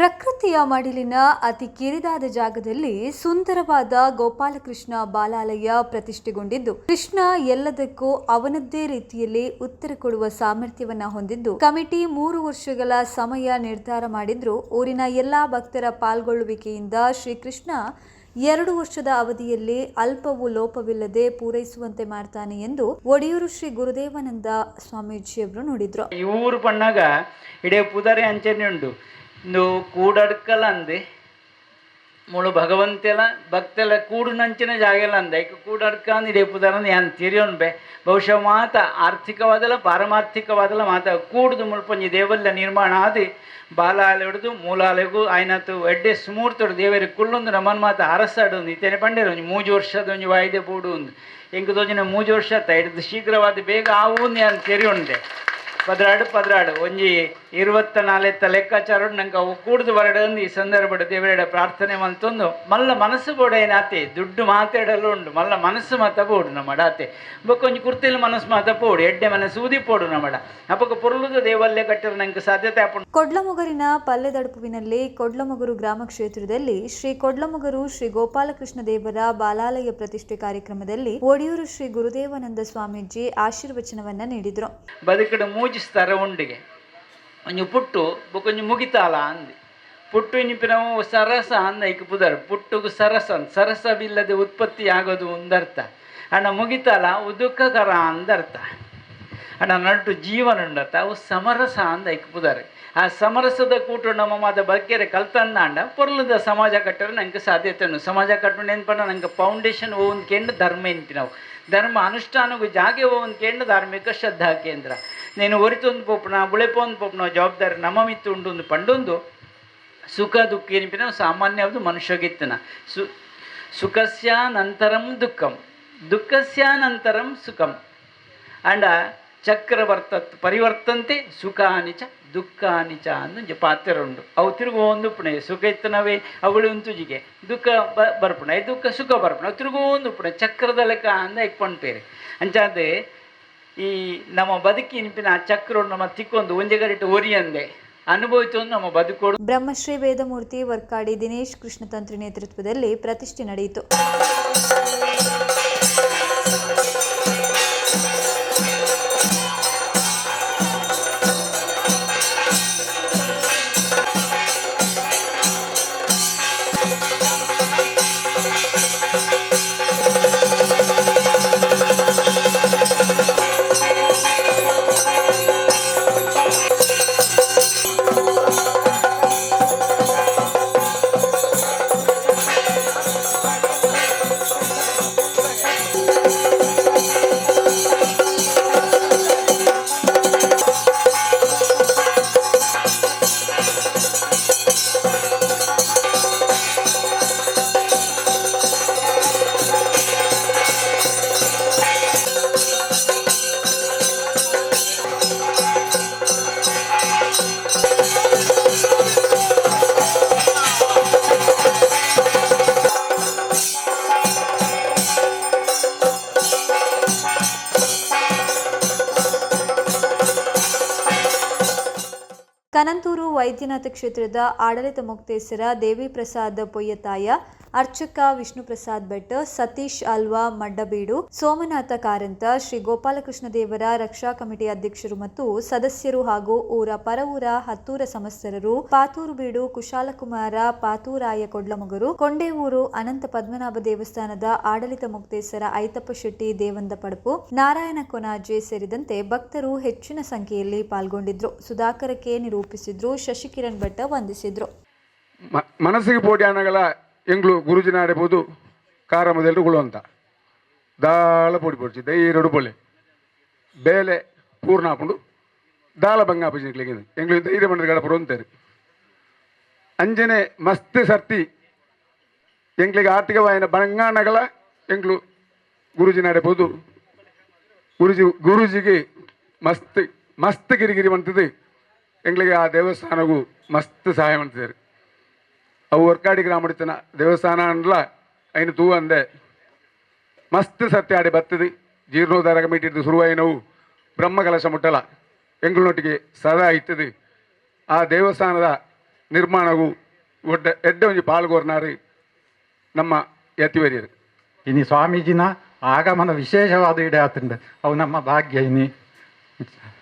ಪ್ರಕೃತಿಯ ಮಡಿಲಿನ ಅತಿ ಕಿರಿದಾದ ಜಾಗದಲ್ಲಿ ಸುಂದರವಾದ ಗೋಪಾಲಕೃಷ್ಣ ಬಾಲಾಲಯ ಪ್ರತಿಷ್ಠೆಗೊಂಡಿದ್ದು, ಕೃಷ್ಣ ಎಲ್ಲದಕ್ಕೂ ಅವನದ್ದೇ ರೀತಿಯಲ್ಲಿ ಉತ್ತರ ಕೊಡುವ ಸಾಮರ್ಥ್ಯವನ್ನ ಹೊಂದಿದ್ದು, ಕಮಿಟಿ ಮೂರು ವರ್ಷಗಳ ಸಮಯ ನಿರ್ಧಾರ ಮಾಡಿದ್ರು. ಊರಿನ ಎಲ್ಲಾ ಭಕ್ತರ ಪಾಲ್ಗೊಳ್ಳುವಿಕೆಯಿಂದ ಶ್ರೀಕೃಷ್ಣ ಎರಡು ವರ್ಷದ ಅವಧಿಯಲ್ಲಿ ಅಲ್ಪವೂ ಲೋಪವಿಲ್ಲದೆ ಪೂರೈಸುವಂತೆ ಮಾಡ್ತಾನೆ ಎಂದು ಒಡಿಯೂರು ಶ್ರೀ ಗುರುದೇವಾನಂದ ಸ್ವಾಮೀಜಿಯವರು ನುಡಿದ್ರು. ಪಣ್ಣಾಗ ಇಡೇ ಪುದಾರಿ ಅಂಚನೆ ಉಂಡು ಕೂಡಡ್ಕಲ ಅಂದೆ ಮುಳು ಭಗವಂತೆಲ್ಲ ಭಕ್ತೆಲ್ಲ ಕೂಡು ನಂಚಿನ ಜಾಗೆಲ್ಲ ಅಂದೆ ಈಗ ಕೂಡಡ್ಕ ಅಂದ್ರೆ ಇಡೇ ಪುದರ ಯಾನ್ ತಿರಿಯೋನ್ ಬೆ. ಬಹುಶಃ ಮಾತ ಆರ್ಥಿಕವಾದಲ್ಲ ಪಾರಮಾರ್ಥಿಕವಾದಲ್ಲ ಮಾತ ಕೂಡುದು ಮುಳ್ಪಂಜಿ ದೇವಲ್ಲ ನಿರ್ಮಾಣ ಆದಿ. ಬಾಲಾಲೆ ಹಿಡಿದು ಮೂಲಾಲೆಗೂ ಆಯ್ನತು ಎಡ್ಡೆ ಸುಮೂರ್ತೋಡು ದೇವರಿಗೆ ಕುಳ್ಳೊಂದು ನಮ್ಮನ್ ಮಾತ ಅರಸಾಡು ಒಂದು ಪಂಡೆರು. ಮೂಜು ವರ್ಷದ ಒಂಜಿ ವಾಯ್ದೆ ಬೂಡು ಒಂದು ಎಂಕ್ ತೋಜಿನ ಮೂಜು ವರ್ಷ ತೈಡ್ದು ಶೀಘ್ರವಾದ ಬೇಗ ಆವು ಯಾನ್ ತೆರಿಯುಂಡೆ ಪದ್ರಾಡು ಪದ್ರಾಡು. ಒಂಜಿ ಇರುವತ್ತ ನಾಲೆತ್ತ ಲೆಕ್ಕಾಚಾರ ನಂಗೆ ಅವು ಕೂಡ್ದು ಈ ಸಂದರ್ಭದ ದೇವರಡ ಪ್ರಾರ್ಥನೆ ಮಂತೊಂದು. ಮಲ್ಲ ಮನಸ್ಸು ಬೋಡ ಏನಾತೆ ದುಡ್ಡು ಮಾತಾಡಲು ಉಂಡು. ಮಲ್ಲ ಮನಸ್ಸು ಮಾತ ಬೋಡು ನಮ್ಮಡ ಆತೆ ಬೊಕ್ಕೊಂಜಿ ಕುರ್ತಿಲ್ ಮನಸ್ಸು ಮಾತ ಪೋಡು. ಎಡ್ಡೆ ಮನಸ್ಸು ಊದಿ ಪೋಡು ನಮ್ಮಡ ಅಪ್ಪಕ್ಕ ಪೊರ್ಲುದ ದೇವಲ್ಯ ಕಟ್ಟರು ನಂಗೆ ಸಾಧ್ಯತೆ ಆಪುಂಡು ಕೊಡ್ಲಮೊಗರಿನ ಪಲ್ಲೆದಡುಪುವಿನಲ್ಲಿ ಕೊಡ್ಲಮೊಗರು ಗ್ರಾಮ ಕ್ಷೇತ್ರದಲ್ಲಿ ಶ್ರೀ ಕೊಡ್ಲಮೊಗರು ಶ್ರೀ ಗೋಪಾಲಕೃಷ್ಣ ದೇವರ ಬಾಲಾಲಯ ಪ್ರತಿಷ್ಠೆ ಕಾರ್ಯಕ್ರಮದಲ್ಲಿ ಒಡಿಯೂರು ಶ್ರೀ ಗುರುದೇವಾನಂದ ಸ್ವಾಮೀಜಿ ಆಶೀರ್ವಚನವನ್ನ ನೀಡಿದ್ರು. ಬದುಕಡು ಮೂಜಿಸ್ತಾರ ಉಂಡಿಗೆ. ಒಂಜಿ ಪುಟ್ಟು ಬೊಕೊಂಜಿ ಮುಗಿತಾಲ ಅಂದಿ ಪುಟ್ಟು ಇನಿಪಿನವು ಸರಸ ಅಂದ ಈಗ ಪುದರ್. ಪುಟ್ಟುಗು ಸರಸ ಅಂದ್. ಸರಸವಿಲ್ಲದೆ ಉತ್ಪತ್ತಿ ಆಗೋದು ಒಂದರ್ಥ ಅಣ್ಣ ಮುಗಿತಾಲ ಉದುಕಕರ ಅಂದರ್ಥ. ಅಣ್ಣ ನಂಟು ಜೀವನ ಉಂಡತ್ತ ಅವು ಸಮರಸ ಅಂದ ಈಗ ಪುದರ್. ಆ ಸಮರಸದ ಕೂಟು ನಮ್ಮ ಮಾದ ಬಗ್ಗೆರೆ ಕಲ್ತಂದಾಂಡ ಪೊರ್ಲದ ಸಮಾಜ ಕಟ್ಟರೆ ನಂಗೆ ಸಾಧ್ಯತೆ ಸಮಾಜ ಕಟ್ಟು ಪಂಡ ನಂಗೆ ಫೌಂಡೇಶನ್ ಓನ್ ಕೇಂದ್ರ ಧರ್ಮ ಎಂತಿನವು ಧರ್ಮ ಅನುಷ್ಠಾನಗೂ ಒಂದು ಅಂದ್ಕೊಂಡು ಧಾರ್ಮಿಕ ಶ್ರದ್ಧಾ ಕೇಂದ್ರ. నేను ಒರಿತೊಂದು ಪೊಪ್ಪನ బుళెపోందు పొప్పున ಜವಾಬ್ದಾರಿ నమ్మమిత్తు ఉంటుంది ಪಂಡೊಂದು. ಸುಖ ದುಃಖ ಏನಿಪಿನ ಸಾಮಾನ್ಯವಾದ ಮನುಷ್ಯಗಿತ್ತನ. ಸು, ಸುಖಸ್ಯಾನಂತರಂ ದುಃಖಂ. ದುಃಖಸ್ಯಾನಂತರಂ ಸುಖಂ. ಅಂಡ ಚಕ್ರ ಬರ್ತತ್ ಪರಿವರ್ತಂತೆ ಸುಖಾನಿಚ ದುಃಖಾನಿಚ ದುಃಖಾನಿ ಚ ಅಂದು ಪಾತ್ರ ಉಂಡು ಅವು ತಿರುಗು ಒಂದು ಪುಣೆ ಸುಖ ಇತ್ತನವೇ? ಅವಳು ಒಂತುಜಿಗೆ ದುಃಖ ಬ ಬರ್ಪುಣ ದುಃಖ ಸುಖ ಬರ್ಪಣ, ಅವು ತಿರುಗು ಒಂದು ಪುಣೆ ಚಕ್ರದ ಲೆಕ್ಕ ಅಂದ ಇಕ್ಕೊಂಡ್ಪೇರೆ ಅಂಚಾದೆ ಈ ನಮ್ಮ ಬದುಕಿನಿಪಿನ ಆ ಚಕ್ರ ನಮ್ಮ ತಿಕ್ಕೊಂದು ಒಂಜೆಗರಿಟ್ಟು ಒರಿಯಂದೆ ಅನುಭವಿತು ನಮ್ಮ ಬದುಕೋಡು. ಬ್ರಹ್ಮಶ್ರೀ ವೇದಮೂರ್ತಿ ವರ್ಕಾಡಿ ದಿನೇಶ್ ಕೃಷ್ಣತಂತ್ರಿ ನೇತೃತ್ವದಲ್ಲಿ ಪ್ರತಿಷ್ಠೆ ನಡೆಯಿತು. ಕನಂತೂರು ವೈದ್ಯನಾಥ ಕ್ಷೇತ್ರದ ಆಡಳಿತ ಮುಕ್ತೇಸರ ದೇವಿ ಪ್ರಸಾದ್ ಪೊಯ್ಯತಾಯ ಅರ್ಚಕ ವಿಷ್ಣು ಪ್ರಸಾದ್ ಭಟ್, ಸತೀಶ್ ಅಲ್ವಾ ಮಡ್ಡಬೀಡು, ಸೋಮನಾಥ ಕಾರಂತ, ಶ್ರೀ ಗೋಪಾಲಕೃಷ್ಣ ದೇವರ ರಕ್ಷಾ ಕಮಿಟಿ ಅಧ್ಯಕ್ಷರು ಮತ್ತು ಸದಸ್ಯರು ಹಾಗೂ ಊರ ಪರವೂರ ಹತ್ತೂರ ಸಮಸ್ತರರು ಪಾತೂರು ಬೀಡು ಕುಶಾಲಕುಮಾರ ಪಾತೂರಾಯ ಕೊಡ್ಲಮಗರು, ಕೊಂಡೇವೂರು ಅನಂತ ಪದ್ಮನಾಭ ದೇವಸ್ಥಾನದ ಆಡಳಿತ ಮುಕ್ತೇಸರ ಐತಪ್ಪ ಶೆಟ್ಟಿ, ದೇವಂದ ಪಡಪು, ನಾರಾಯಣ ಕೊನಾಜೆ ಸೇರಿದಂತೆ ಭಕ್ತರು ಹೆಚ್ಚಿನ ಸಂಖ್ಯೆಯಲ್ಲಿ ಪಾಲ್ಗೊಂಡಿದ್ರು. ಸುಧಾಕರಕ್ಕೆ ನಿರೂಪಿಸಿದ್ರು, ಶಶಿಕಿರಣ್ ಭಟ್ ವಂದಿಸಿದ್ರು. ಮನಸ್ಸಿಗೆ ಎಂಗ್ಳು ಗುರುಜಿನ ಆಡಬಹುದು ಕಾರ ಮೊದಲು ಅಂತ ದಾಳ ಪೋಡಿ ಪೋಡ್ಚಿ ದೈರಡು ಪೊಳೆ ಬೇಲೆ ಪೂರ್ಣ ಹಾಕೊಂಡು ದಾಳ ಭಂಗ ಹಾಪಿಸಿಕ್ಲಿಗೆ ಎಂಗ್ಳು ಧೈರ್ಯ ಬಂದ್ರೆ ಗಡಪರು ಅಂತಾರೆ. ಅಂಜನೆ ಮಸ್ತ್ ಸರ್ತಿ ಎಂಗ್ಳಿಗೆ ಆರ್ಥಿಕವಾಯಿನ ಬಂಗಾಣಗಳ ಎಂಗ್ಳು ಗುರುಜಿನ ಆಡಬಹುದು ಗುರುಜಿ, ಗುರುಜಿಗೆ ಮಸ್ತ್ ಮಸ್ತ್ ಗಿರಿಗಿರಿ ಬಂತದ್ದು ಎಂಗ್ಳಿಗೆ ಆ ದೇವಸ್ಥಾನಗೂ ಮಸ್ತ್ ಸಹಾಯ ಮಾಡ್ತಿದ್ದಾರೆ. ಅವು ವರ್ಕಾಡಿ ಗ್ರಾಮಡಿತನ ದೇವಸ್ಥಾನ ಅಂದ್ಲ ಅಯ್ನ ತೂ ಅಂದೆ. ಮಸ್ತ್ ಸತ್ಯ ಆಡಿ ಬತ್ತದು. ಜೀರ್ಣೋದ್ಧಾರ ಕಮಿಟಿ ಶುರುವಾಯಿನವು ಬ್ರಹ್ಮ ಕಲಶ ಮುಟ್ಟಲ. ಎಂಗಳೊಟ್ಟಿಗೆ ಸದಾ ಇತ್ತದು. ಆ ದೇವಸ್ಥಾನದ ನಿರ್ಮಾಣವು ಒಡ್ಡ ಎಡ್ಡ ಒಂಜಿ ಪಾಲ್ಗೊರ್ನಾರಿ ನಮ್ಮ ಯತಿವರಿಯರು. ಇನಿ ಸ್ವಾಮೀಜಿನ ಆಗಮನ ವಿಶೇಷವಾದ ಇಡೆ ಆತಂಡ. ಅವು ನಮ್ಮ ಭಾಗ್ಯ ಇನಿ.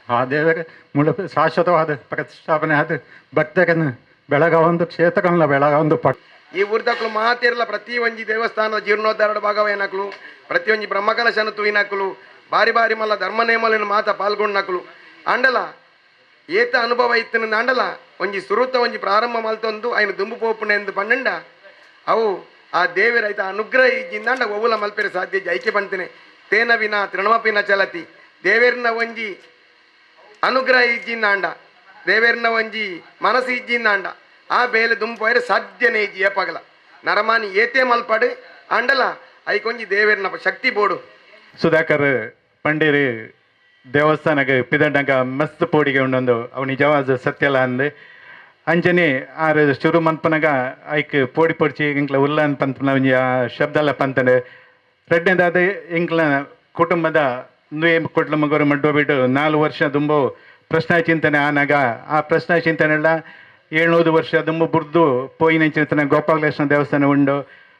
ಆ ದೇವರ ಮೂಲ ಶಾಶ್ವತವಾದ ಪ್ರತಿಷ್ಠಾಪನೆ ಆದ ಭಕ್ತರನ್ನು ಬೆಳಗ ಒಂದು ಕ್ಷೇತ್ರಗಳನ್ನ ಬೆಳಗ ಒಂದು ಪಟ್ ಈ ಊರ್ದಕ್ಲು ಮಾತಿರಲ್ಲ ಪ್ರತಿ ಒಂಜಿ ದೇವಸ್ಥಾನ ಜೀರ್ಣೋದ್ಧಾರದ ಭಾಗವೇನಕ್ಲು ಪ್ರತಿ ಒಂಜಿ ಬ್ರಹ್ಮಕಲಶನ ತೂಯಿನಕ್ಲು ಬಾರಿ ಬಾರಿ ಮಲ್ಲ ಧರ್ಮ ನೇಮಲಿನ ಮಾತ ಪಾಲ್ಗೊಂಡ್ನಕ್ಲು ಅಂಡಲ ಏತ ಅನುಭವ ಇತ್ತಿನ ಅಂಡಲ ಒಂಜಿ ಸುರುತ ಒಂಜಿ ಪ್ರಾರಂಭ ಮಲ್ತೊಂದು ಆಯ್ನ ದುಂಬು ಪೋಪುಣ ಎಂದು ಪಂಡ ಅವು ಆ ದೇವಿ ಐತ ಅನುಗ್ರಹ ಇಜ್ಜಿಂದಾಂಡ ಒವುಲ ಮಲ್ಪೆರೆ ಸಾಧ್ಯ ಐಕ್ಯ ಪಂತನೆ ತೇನ ವಿನ ತೃಣಮಪಿನ ಚಲತಿ. ದೇವೇರಿನ ಒಂಜಿ ಅನುಗ್ರಹ ಇಜ್ಜಿಂದಾಂಡ ದೇವೇರ್ನ ಒಂಜಿ ಮನಸ್ಸು ಇಜ್ಜಿಂದಾಂಡ ಆ ಬೇಲೆ ದುಂಪೋಯ್ರೆ ಸಾಧ್ಯನೇ ಇಜ್ಜಿ ಪಗಲ ನರಮಾನಿ ಏತೆ ಮಲ್ಪಡು, ಅಂಡಲ, ಐಕೊಂಜಿ ದೇವೇರ್ನ ಶಕ್ತಿ ಬೋಡು. ಸುಧಾಕರ್ ಪಂಡೇರಿ ದೇವಸ್ಥಾನಕ್ಕೆ ಪಿದಂಡಂಗ ಮಸ್ತ್ ಪೋಡಿಗೆ ಉಂಡೊಂದು ಅವು ನಿಜವಾದ ಸತ್ಯಲ ಅಂದೆ. ಅಂಜನೆ ಆರು ಶುರು ಮನ್ಪನಾಗ ಐಕ್ ಪೋಡಿ ಪೊಡ್ಚಿ ಇಂಕ್ಲ ಉಲ್ಲ ಪಂಪನ ಒಂಜಿ ಆ ಶಬ್ದಲ ಪಂತನೆ. ರೆಡ್ನೇದಾದ ಇಂಕ್ಲ ಕುಟುಂಬದ ನುಯ್ ಕೊಟ್ಲ ಮಗರು ಮಡ್ಡೋ ಬಿಟ್ಟು ನಾಲ್ಕು ವರ್ಷ ದುಂಬು ಪ್ರಶ್ನಾ ಚಿಂತನೆ ಆನಾಗ ಆ ಪ್ರಶ್ನೆ ಚಿಂತನೆ ಎಲ್ಲ ಏಳ್ನೂರು ವರ್ಷ ದುಂಬು ಬುರ್ದು ಪೋಯಿನ ಚಿಂತನೆ ಗೋಪಾಲಕೃಷ್ಣ ದೇವಸ್ಥಾನ ಉಂಡು.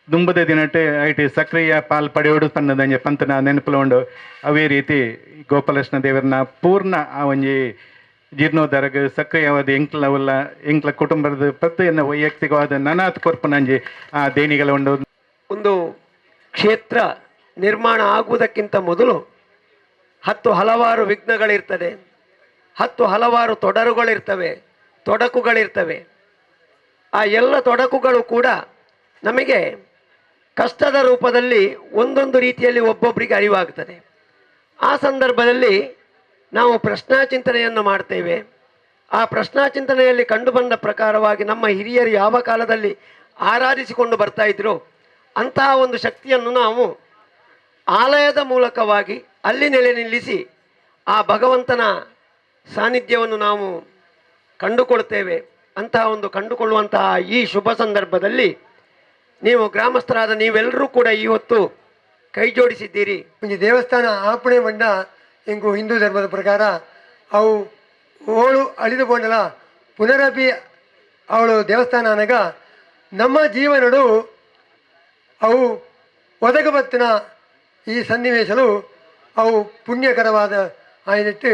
ದುಂಬದ ದಿನಟ್ಟು ಐಟಿ ಸಕ್ರಿಯ ಪಾಲ್ ಪಡೆಯೋಡು ಪನ್ನದಂಜೆ ಪಂತನ ನೆನಪುಲು ಉಂಡು ಅವೇ ರೀತಿ ಗೋಪಾಲಕೃಷ್ಣ ದೇವರನ್ನ ಪೂರ್ಣ ಆ ಒಂಜಿ ಜೀರ್ಣೋದ್ಧಾರಕ್ಕೆ ಸಕ್ರಿಯವಾದ ಎಂಕ್ಲವಲ್ಲ ಎಂಕ್ಲ ಕುಟುಂಬದ ಪ್ರತಿಯೊಂದು ವೈಯಕ್ತಿಕವಾದ ನನಾತ್ ಕೊರ್ಪನಂಜಿ ಆ ದೇಣಿಗಳ ಉಂಡು. ಒಂದು ಕ್ಷೇತ್ರ ನಿರ್ಮಾಣ ಆಗುವುದಕ್ಕಿಂತ ಮೊದಲು ಹತ್ತು ಹಲವಾರು ವಿಘ್ನಗಳಿರ್ತದೆ. ಹತ್ತು ಹಲವಾರು ತೊಡರುಗಳಿರ್ತವೆ, ತೊಡಕುಗಳಿರ್ತವೆ. ಆ ಎಲ್ಲ ತೊಡಕುಗಳು ಕೂಡ ನಮಗೆ ಕಷ್ಟದ ರೂಪದಲ್ಲಿ ಒಂದೊಂದು ರೀತಿಯಲ್ಲಿ ಒಬ್ಬೊಬ್ಬರಿಗೆ ಅರಿವಾಗ್ತದೆ. ಆ ಸಂದರ್ಭದಲ್ಲಿ ನಾವು ಪ್ರಶ್ನಾಚಿಂತನೆಯನ್ನು ಮಾಡ್ತೇವೆ. ಆ ಪ್ರಶ್ನಾಚಿಂತನೆಯಲ್ಲಿ ಕಂಡುಬಂದ ಪ್ರಕಾರವಾಗಿ ನಮ್ಮ ಹಿರಿಯರು ಯಾವ ಕಾಲದಲ್ಲಿ ಆರಾಧಿಸಿಕೊಂಡು ಬರ್ತಾ ಇದ್ರು, ಅಂತಹ ಒಂದು ಶಕ್ತಿಯನ್ನು ನಾವು ಆಲಯದ ಮೂಲಕವಾಗಿ ಅಲ್ಲಿ ನೆಲೆ ನಿಲ್ಲಿಸಿ ಆ ಭಗವಂತನ ಸಾನ್ನಿಧ್ಯವನ್ನು ನಾವು ಕಂಡುಕೊಳ್ತೇವೆ ಅಂತಹ ಒಂದು ಕಂಡುಕೊಳ್ಳುವಂತಹ ಈ ಶುಭ ಸಂದರ್ಭದಲ್ಲಿ ನೀವು ಗ್ರಾಮಸ್ಥರಾದ ನೀವೆಲ್ಲರೂ ಕೂಡ ಈ ಹೊತ್ತು ಕೈ ಜೋಡಿಸಿದ್ದೀರಿ. ದೇವಸ್ಥಾನ ಆಪಣೆ ಬಣ್ಣ ಎಂಗು ಹಿಂದೂ ಧರ್ಮದ ಪ್ರಕಾರ ಅವು ಓಳು ಅಳಿದು ಪೋಂಡಲ ಪುನರಪಿ ಅವಳು ದೇವಸ್ಥಾನ ಅನಗ ನಮ್ಮ ಜೀವನಡು ಅವು ಒದಗಬತ್ತಿನ ಈ ಸನ್ನಿವೇಶಲು ಅವು ಪುಣ್ಯಕರವಾದ ಆಯ್ನಿಟ್ಟು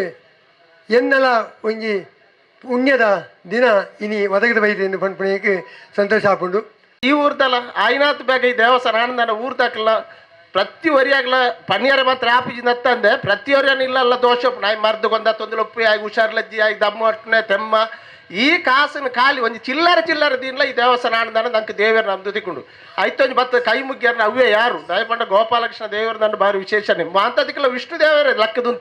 ಎನ್ನಲ ಒಂಜಿ ಪುಣ್ಯದ ದಿನ ಇನಿ ಒದಗದ ಬೈದು ಎಂದು ಸಂತೋಷ ಆಪುಂಡು ಈ ಊರ್ದಲ್ಲ ಆಯ್ನಾಥ್ ಬೇಗ ಈ ದೇವಸ್ಥಾನ ಆನಂದನ ಊರ್ ತಕ್ಕಲ ಪ್ರತಿ ವರಿಯಾಗಲ ಪನ್ನಿಯರ ಮಾತ್ರ ಆಪಿಜಿನ ತಂದೆ ಪ್ರತಿ ಇಲ್ಲ ಅಲ್ಲ ದೋಷ ನಾಯಿ ಮರ್ದು ಗೊಂದ ತೊಂದ್ರೆ ಉಪ್ಪಿ ಆಗಿ ಹುಷಾರ್ಲಜ್ಜಿ ಆಗಿ ದಮ್ಮ ಅಟ್ನೆ ತೆಮ್ಮ. ಈ ಕಾಸನ್ನು ಖಾಲಿ ಒಂದು ಚಿಲ್ಲರೆ ಚಿಲ್ಲರೆ ದಿನ ಈ ದೇವಸ್ಥಾನ ಆನಂದನ ನಂಗೆ ದೇವರ ನಮ್ದು ತಿಕ್ಕೊಂಡು ಆಯ್ತೊಂದು ಬತ್ತ ಕೈ ಮುಗ್ಗ್ಯಾರ ಅವೇ ಯಾರು? ದಯಪಂಡ ಗೋಪಾಲಕೃಷ್ಣ ದೇವರ ನನ್ನ ಬಾರಿ ನಿಮ್ಮ ಅಂತದಕ್ಕೆಲ್ಲ ವಿಷ್ಣು ದೇವರ ಲೆಕ್ಕದಂತ